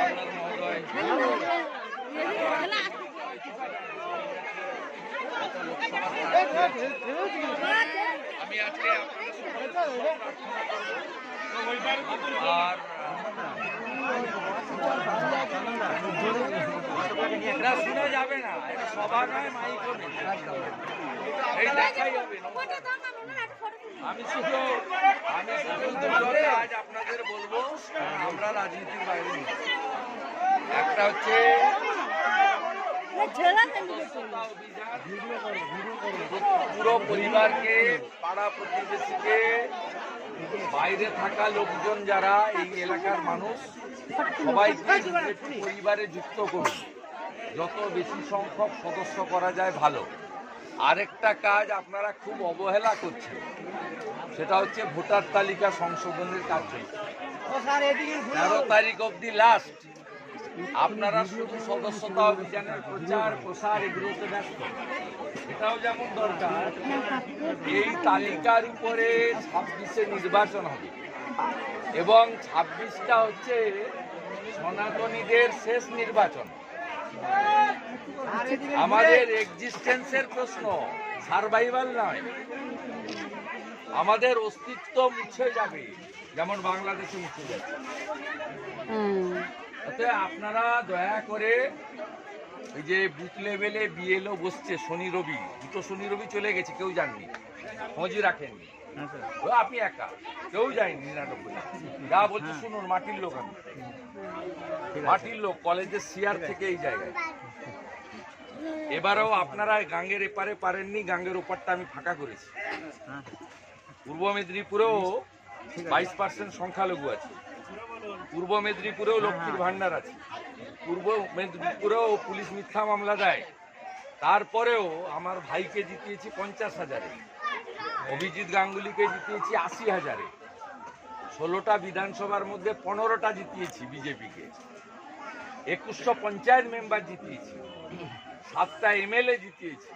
Colonel মহোদয় আমি আজকে আর এটা শোনা যাবে না এটা সভা নয় মাইকও এই দেখাই হবে। আমি শুধু আমি শুধু দুটো আপনাদের বলব আমরা রাজনীতির বাইরে একটা হচ্ছে পুরো পরিবারকে পাড়া প্রতিবেশীকে বাইরে থাকা লোকজন যারা এই এলাকার মানুষ সবাইকে একটু পরিবারে যুক্ত করুন। যত বেশি সংখ্যক সদস্য করা যায় ভালো। আরেকটা কাজ আপনারা খুব অবহেলা করছেন সেটা হচ্ছে ভোটার তালিকা সংশোধনের কাজ চলছে তেরো তারিখ অবধি লাস্ট আপনারা শুধু সদস্যতা অভিযানের প্রচার, প্রসার এগুলোতে ব্যস্ত। এটাও যেমন দরকার, এই তালিকার উপরে ছাব্বিশে নির্বাচন হবে। এবং ছাব্বিশটা হচ্ছে সনাতনীদের শেষ নির্বাচন। আমাদের এক্সিস্টেন্সের প্রশ্ন সার্ভাইভাল নয়। আমাদের অস্তিত্ব মুছে যাবে, যেমন বাংলাদেশে মুছে যাচ্ছে আপনারা দয়া করে এই যে বুথ লেভেলে বিএলও বসছে, শনি, রবি। দুটো শনি, রবি চলে গেছে, কেউ যাননি। খোঁজই রাখেননি। আপনি একা, কেউ যায়নি নিরানব্বই যা বলছে শুনুন, মাটির লোক আমি। মাটির লোক, কলেজের সিয়ার থেকে এই জায়গায়। এবারেও আপনারা গাঙ্গের এপারে পারেননি, গাঙ্গের ওপারটা আমি ফাঁকা করেছি। পূর্ব মেদিনীপুরেও বাইশ পার্সেন্ট সংখ্যালঘু আছে। পূর্ব মেদিনীপুরেও লক্ষ্মীর ভান্ডার আছে। পূর্ব মেদিনীপুরেও পুলিশ মিথ্যা মামলা দেয়। তারপরেও আমার ভাইকে জিতিয়েছি পঞ্চাশ হাজারে। অভিজিৎ গাঙ্গুলিকে জিতিয়েছি আশি হাজারে। ষোলোটা বিধানসভার মধ্যে পনেরোটা জিতিয়েছি বিজেপিকে। একুশশো পঞ্চায়েত মেম্বার জিতিয়েছি। সাতটা এমএলএ জিতিয়েছি।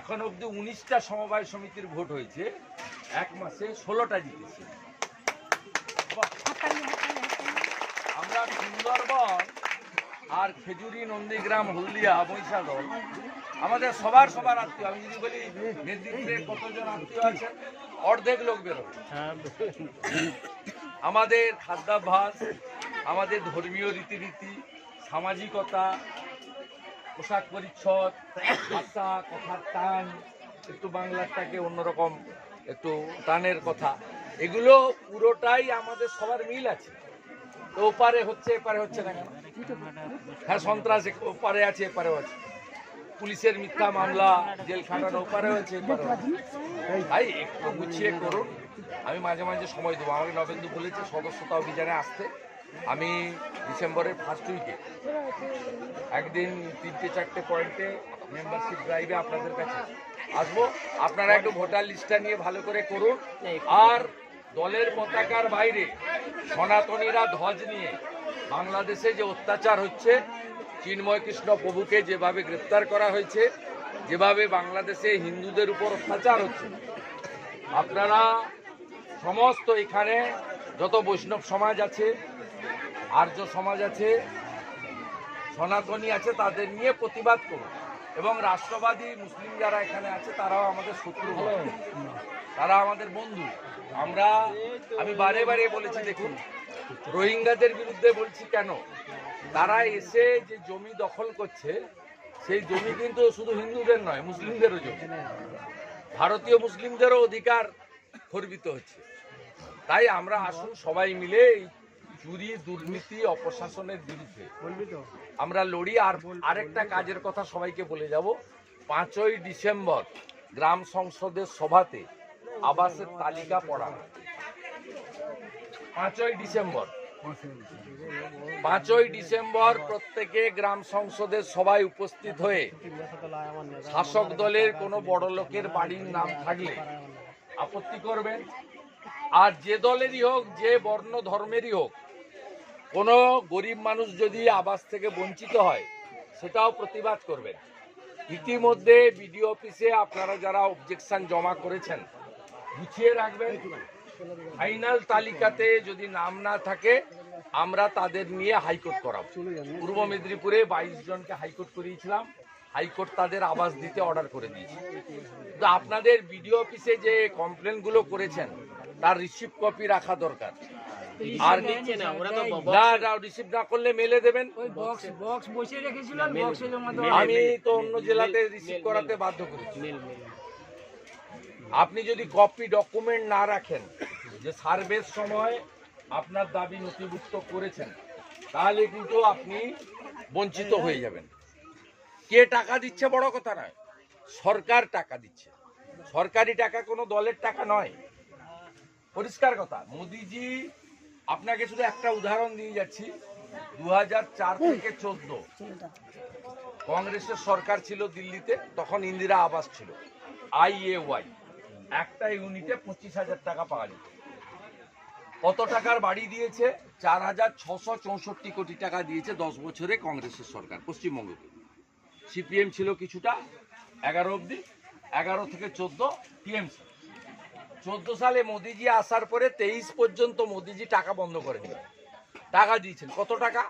এখন অবধি উনিশটা সমবায় সমিতির ভোট হয়েছে। এক মাসে ষোলোটা জিতেছি। সুন্দরবন আর খেজুরি, নন্দীগ্রাম, হলদিয়া মহিষাদল আমাদের সবার সবার আত্মীয়। আমি যদি বলি, মেদিনীপুরে কতজন আত্মীয় আছেন? অর্ধেক লোক বেরোবে আমাদের খাদ্যাভ্যাস, আমাদের ধর্মীয় রীতিনীতি, সামাজিকতা, পোশাক পরিচ্ছদ, ভাষা, কথার টান, একটু বাংলাটাকে অন্যরকম, একটু টানের কথা। এগুলো পুরোটাই আমাদের সবার মিল আছে। ওপারে হচ্ছে এপারে হচ্ছে না কেন? হ্যাঁ সন্ত্রাস ওপারে আছে এপারেও আছে। পুলিশের মিথ্যা মামলা, জেল খাটানো ওপারে হচ্ছে। তাই একটু গুছিয়ে করুন। আমি মাঝে মাঝে সময় দেবো। আমাকে নবেন্দু বলেছে, সদস্যতা অভিযানে আসতে। আমি ডিসেম্বরের ফার্স্ট উইকে একদিন তিনটে, চারটে পয়েন্টে মেম্বারশিপ ড্রাইভে আপনাদের কাছে আসব। আপনারা একটু ভোটার লিস্টটা নিয়ে ভালো করে করুন। আর দলের পতাকার বাইরে সনাতনীরা ধ্বজ নিয়ে বাংলাদেশে যে অত্যাচার হচ্ছে, চিন্ময় কৃষ্ণ প্রভুকে যেভাবে গ্রেপ্তার করা হয়েছে, যেভাবে বাংলাদেশে হিন্দুদের উপর অত্যাচার হচ্ছে, আপনারা সমস্ত এখানে যত বৈষ্ণব সমাজ আছে, আর্য সমাজ আছে, সনাতনী আছে, তাদের নিয়ে প্রতিবাদ করুন। এবং রাষ্ট্রবাদী মুসলিম যারা এখানে আছে তারাও আমাদের শত্রু। তারা আমাদের বন্ধু। আমরা আমি বারে বারে বলেছি দেখুন রোহিঙ্গাদের বিরুদ্ধে বলছি কেন? তারা এসে যে জমি দখল করছে সেই জমি কিন্তু শুধু হিন্দুদের নয় মুসলিমদেরও জমি। ভারতীয় মুসলিমদেরও অধিকার খর্বিত হচ্ছে। তাই আমরা আসুন সবাই মিলে চুরি দুর্নীতি অপশাসনের বিরুদ্ধে। আমরা লড়ি আর আরেকটা কাজের কথা সবাইকে বলে যাব। পাঁচই ডিসেম্বর গ্রাম সংসদের সভাতে আবাসের তালিকা পড়া। পাঁচই ডিসেম্বর। পাঁচই ডিসেম্বর প্রত্যেকে গ্রাম সংসদের সভায় উপস্থিত হয়ে শাসক দলের কোনো বড় লোকের বাড়ির নাম থাকলে আপত্তি করবেন। আর যে দলেরই হোক যে বর্ণ ধর্মেরই হোক কোনো গরিব মানুষ যদি আবাস থেকে বঞ্চিত হয়, সেটাও প্রতিবাদ করবেন। ইতিমধ্যে বিডিও অফিসে আপনারা যারা অবজেকশন জমা করেছেন, গুছিয়ে রাখবেন। ফাইনাল তালিকাতে যদি নাম না থাকে, আমরা তাদের নিয়ে হাইকোর্ট করাব। পূর্ব মেদিনীপুরে বাইশ জনকে হাইকোর্ট করিয়েছিলাম। হাইকোর্ট তাদের আবাস দিতে অর্ডার করে দিয়েছে। তো আপনাদের বিডিও অফিসে যে কমপ্লেনগুলো করেছেন, তার রিসিভ কপি রাখা দরকার। আর না না রিসিভ না করলে মেলে দেবেন। ওই বক্স বক্স বসিয়ে রেখেছিল বক্সে জমা আমি তো অন্য জেলাতে রিসিভ করাতে বাধ্য করেছি। আপনি যদি কপি ডকুমেন্ট না রাখেন যে সার্ভের সময় আপনার দাবি নথিভুক্ত করেছেন তাহলে কিন্তু আপনি বঞ্চিত হয়ে যাবেন। কে টাকা দিচ্ছে বড় কথা নয় সরকার টাকা দিচ্ছে। সরকারি টাকা কোনো দলের টাকা নয়। পরিষ্কার কথা মোদিজি আপনাকে শুধু একটা উদাহরণ দিয়ে যাচ্ছি। দু চার থেকে চোদ্দ। কংগ্রেসের সরকার ছিল দিল্লিতে তখন ইন্দিরা আবাস ছিল। I Y. একটা ইউনিটে পঁচিশ হাজার টাকা পাওয়া যেত। কত টাকার বাড়ি দিয়েছে? চার হাজার ছশো চৌষট্টি কোটি টাকা দিয়েছে দশ বছরে কংগ্রেসের সরকার পশ্চিমবঙ্গকে সিপিএম ছিল কিছুটা এগারো অবধি এগারো থেকে চোদ্দ টিএমসি। চোদ্দ সালে মোদিজি আসার পরে তেইশ পর্যন্ত মোদিজি টাকা বন্ধ করেন। টাকা দিয়েছেন। কত টাকা?